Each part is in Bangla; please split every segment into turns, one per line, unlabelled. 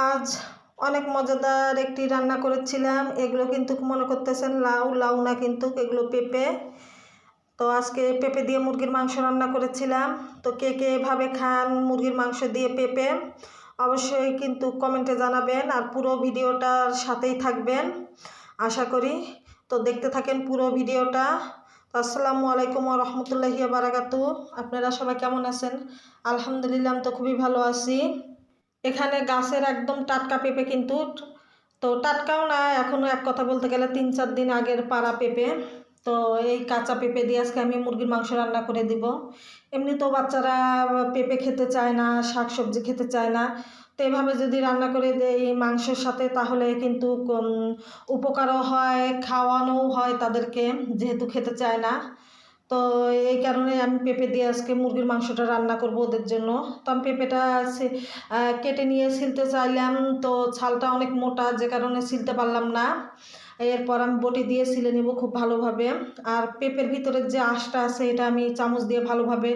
আজ অনেক মজাদার একটি রান্না করেছিলাম। এগুলো কিন্তু মনে করতেছেন লাউ লাউ না কিন্তু এগুলো পেঁপে। তো আজকে পেঁপে দিয়ে মুরগির মাংস রান্না করেছিলাম। তো কে কে এভাবে খান মুরগির মাংস দিয়ে পেঁপে, অবশ্যই কিন্তু কমেন্টে জানাবেন আর পুরো ভিডিওটার সাথেই থাকবেন, আশা করি। তো দেখতে থাকেন পুরো ভিডিওটা। আসসালামু আলাইকুম রহমতুল্লাহি বারাকাতু আপনারা সবাই কেমন আছেন? আলহামদুলিল্লাহ, আমি তো খুবই ভালো আছি। এখানে গাছের একদম টাটকা পেঁপে কিন্তু তো টাটকাও না এখনও এক কথা বলতে গেলে তিন চার দিন আগের পাড়া পেঁপে। তো এই কাঁচা পেঁপে দিয়ে আজকে আমি মুরগির মাংস রান্না করে দিব। এমনি তো বাচ্চারা পেঁপে খেতে চায় না শাক সবজি খেতে চায় না। তো এভাবে যদি রান্না করে দেই মাংসের সাথে তাহলে কিন্তু উপকারও হয়, খাওয়ানোও হয় তাদেরকে, যেহেতু খেতে চায় না। তো এই কারণে আমি পেঁপে দিয়ে আজকে মুরগির মাংসটা রান্না করব ওদের জন্য। তো আমি পেঁপেটা কেটে নিয়ে ছিলতে চাইলাম। তো ছালটা অনেক মোটা, যে কারণে ছিলতে পারলাম না। এরপর আমি বটি দিয়ে ছিলে নেব খুব ভালোভাবে। আর পেঁপের ভিতরে যে আঁশটা আছে, এটা আমি চামচ দিয়ে ভালোভাবে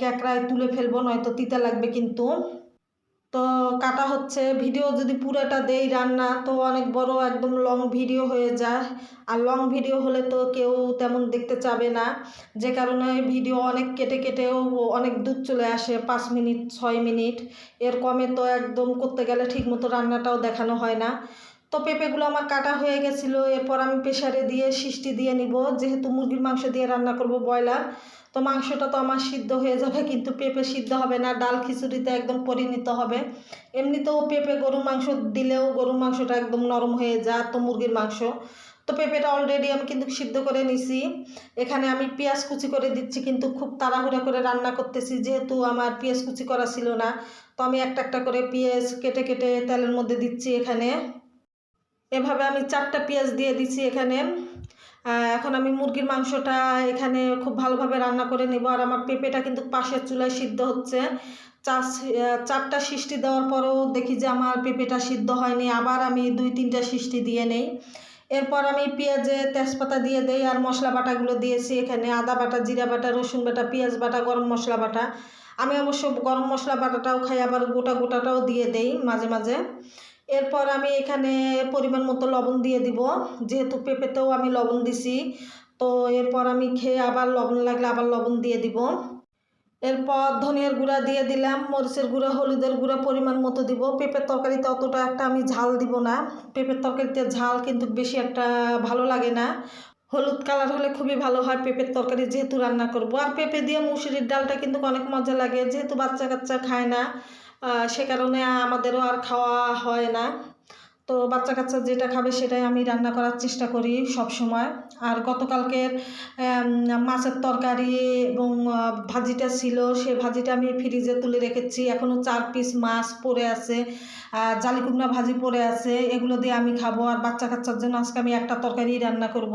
ক্যাকড়ায় তুলে ফেলব, নয়তো তিতা লাগবে কিন্তু। তো কাটা হচ্ছে। ভিডিও যদি পুরোটা দেই রান্না, তো অনেক বড় একদম লং ভিডিও হয়ে যায়। আর লং ভিডিও হলে তো কেউ তেমন দেখতে চাবে না। যে কারণে ভিডিও অনেক কেটে কেটেও অনেক দূর চলে আসে, পাঁচ মিনিট, ছয় মিনিট। এর কমে তো একদম করতে গেলে ঠিকমতো রান্নাটাও দেখানো হয় না। তো পেঁপেগুলো আমার কাটা হয়ে গেছিল, এরপর আমি প্রেশারে দিয়ে সিষ্টি দিয়ে নিব। যেহেতু মুরগির মাংস দিয়ে রান্না করব ব্রয়লার, তো মাংসটা তো আমার সিদ্ধ হয়ে যাবে, কিন্তু পেঁপে সিদ্ধ হবে না, ডাল খিচুড়িতে একদম পরিণত হবে। এমনিতেও পেঁপে গরুর মাংস দিলেও গরুর মাংসটা একদম নরম হয়ে যায় তো মুরগির মাংস। তো পেঁপেটা অলরেডি আমি কিন্তু সিদ্ধ করে নিছি। এখানে আমি পেঁয়াজ কুচি করে দিচ্ছি, কিন্তু খুব তাড়াহুড়া করে রান্না করতেছি, যেহেতু আমার পেঁয়াজ কুচি করা ছিল না। তো আমি একটা একটা করে পেঁয়াজ কেটে কেটে তেলের মধ্যে দিচ্ছি এখানে। এভাবে আমি চারটা পেঁয়াজ দিয়ে দিচ্ছি এখানে। এখন আমি মুরগির মাংসটা এখানে খুব ভালোভাবে রান্না করে নেব। আর আমার পেঁপেটা কিন্তু পাশের চুলায় সিদ্ধ হচ্ছে। চার চারটা সিষ্টি দেওয়ার পরেও দেখি যে আমার পেঁপেটা সিদ্ধ হয়নি। আবার আমি দুই তিনটা সিষ্টি দিয়ে নেই। এরপর আমি পেঁয়াজে তেজপাতা দিয়ে দেই আর মশলা বাটাগুলো দিয়েছি এখানে। আদা বাটা, জিরা বাটা, রসুন বাটা, পেঁয়াজ বাটা, গরম মশলা বাটা। আমি অবশ্য গরম মশলা বাটাটাও খাই, আবার গোটা গোটাটাও দিয়ে দেই মাঝে মাঝে। এরপর আমি এখানে পরিমাণ মতো লবণ দিয়ে দিব। যেহেতু পেঁপেতেও আমি লবণ দিছি, তো এরপর আমি খেয়ে আবার লবণ লাগলে আবার লবণ দিয়ে দিব। এরপর ধনিয়ার গুঁড়া দিয়ে দিলাম, মরিচের গুঁড়া, হলুদের গুঁড়া পরিমাণ মতো দিব। পেঁপের তরকারিতে অতটা একটা আমি ঝাল দিব না। পেঁপের তরকারিতে ঝাল কিন্তু বেশি একটা ভালো লাগে না। হলুদ কালার হলে খুবই ভালো হয়, পেঁপের তরকারি যেহেতু রান্না করব। আর পেঁপে দিয়ে মুসুরির ডালটা কিন্তু অনেক মজা লাগে, যেহেতু বাচ্চা কাচ্চা খায় না সে কারণে আমাদেরও আর খাওয়া হয় না। তো বাচ্চা কাচ্চা যেটা খাবে সেটাই আমি রান্না করার চেষ্টা করি সব সময় আর গতকালকের মাছের তরকারি এবং ভাজিটা ছিল, সে ভাজিটা আমি ফ্রিজে তুলে রেখেছি। এখনও চার পিস মাছ পড়ে আছে জালিকুমনা ভাজি পড়ে আছে, এগুলো দিয়ে আমি খাব। আর বাচ্চা কাচ্চার জন্য আজকে আমি একটা তরকারি রান্না করব।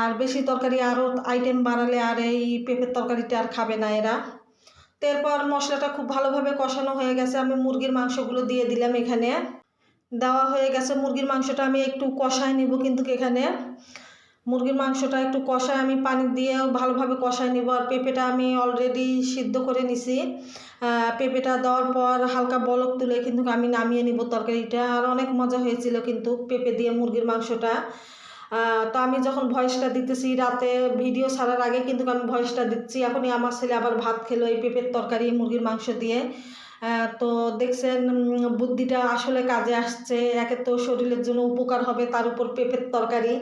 আর বেশি তরকারি আরও আইটেম বাড়ালে আর এই পেঁপের তরকারিটা আর খাবে না এরা। তো এরপর মশলাটা খুব ভালোভাবে কষানো হয়ে গেছে। আমি মুরগির মাংসগুলো দিয়ে দিলাম এখানে। দেওয়া হয়ে গেছে। মুরগির মাংসটা আমি একটু কষায় নিব কিন্তু এখানে। মুরগির মাংসটা একটু কষায় আমি পানি দিয়ে ভালোভাবে কষায় নিব আর পেঁপেটা আমি অলরেডি সিদ্ধ করে নিছি। পেঁপেটা দেওয়ার পর হালকা বলক তুলে কিন্তু আমি নামিয়ে নিব তরকারিটা। আর অনেক মজা হয়েছিল কিন্তু পেঁপে দিয়ে মুরগির মাংসটা। তো আমি যখন ভয়েসটা দিতেছি রাতে ভিডিও ছাড়ার আগে কিন্তু আমি ভয়েসটা দিচ্ছি। এখনই আমার ছেলে আবার ভাত খেলো এই পেঁপের তরকারি মুরগির মাংস দিয়ে। তো দেখছেন বুদ্ধিটা আসলে কাজে আসছে। একে তো শরীরের জন্য উপকার হবে, তার উপর পেঁপের তরকারি।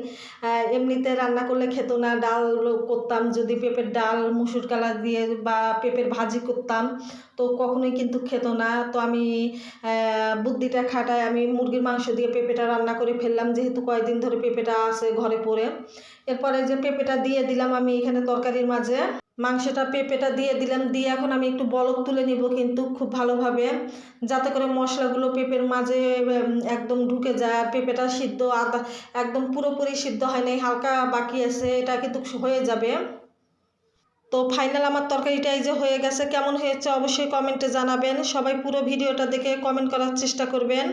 এমনিতে রান্না করলে খেত না, ডাল করতাম। যদি পেঁপের ডাল, মুসুর কালা দিয়ে বা পেঁপের ভাজি করতাম, তো কখনোই কিন্তু খেত না। তো আমি বুদ্ধিটা খাটায় আমি মুরগির মাংস দিয়ে পেঁপেটা রান্না করে ফেললাম। যেহেতু কয়েকদিন ধরে পেঁপেটা আছে ঘরে পড়ে এরপরে যে পেঁপেটা দিয়ে দিলাম আমি এখানে তরকারির মাঝে, মাংসটা পেঁপেটা দিয়ে দিলাম, দিয়ে এখন আমি একটু বলক তুলে নিব কিন্তু খুব ভালোভাবে, যাতে করে মশলাগুলো পেঁপের মাঝে একদম ঢুকে যায় আর পেঁপেটা সিদ্ধ আদা, একদম পুরোপুরি সিদ্ধ হয় নাই, হালকা বাকি আছে, এটা কিন্তু হয়ে যাবে। তো ফাইনাল আমার তরকারিটা এই যে হয়ে গেছে, কেমন হয়েছে অবশ্যই কমেন্টে জানাবেন। সবাই পুরো ভিডিওটা দেখে কমেন্ট করার চেষ্টা করবেন।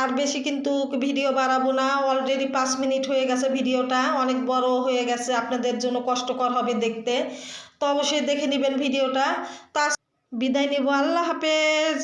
আর বেশি কিন্তু ভিডিও বাড়াবো না অলরেডি পাঁচ মিনিট হয়ে গেছে ভিডিওটা, অনেক বড় হয়ে গেছে, আপনাদের জন্য কষ্টকর হবে দেখতে। তো অবশ্যই দেখে নেবেন ভিডিওটা। তা বিদায় নিব, আল্লাহ হাফেজ।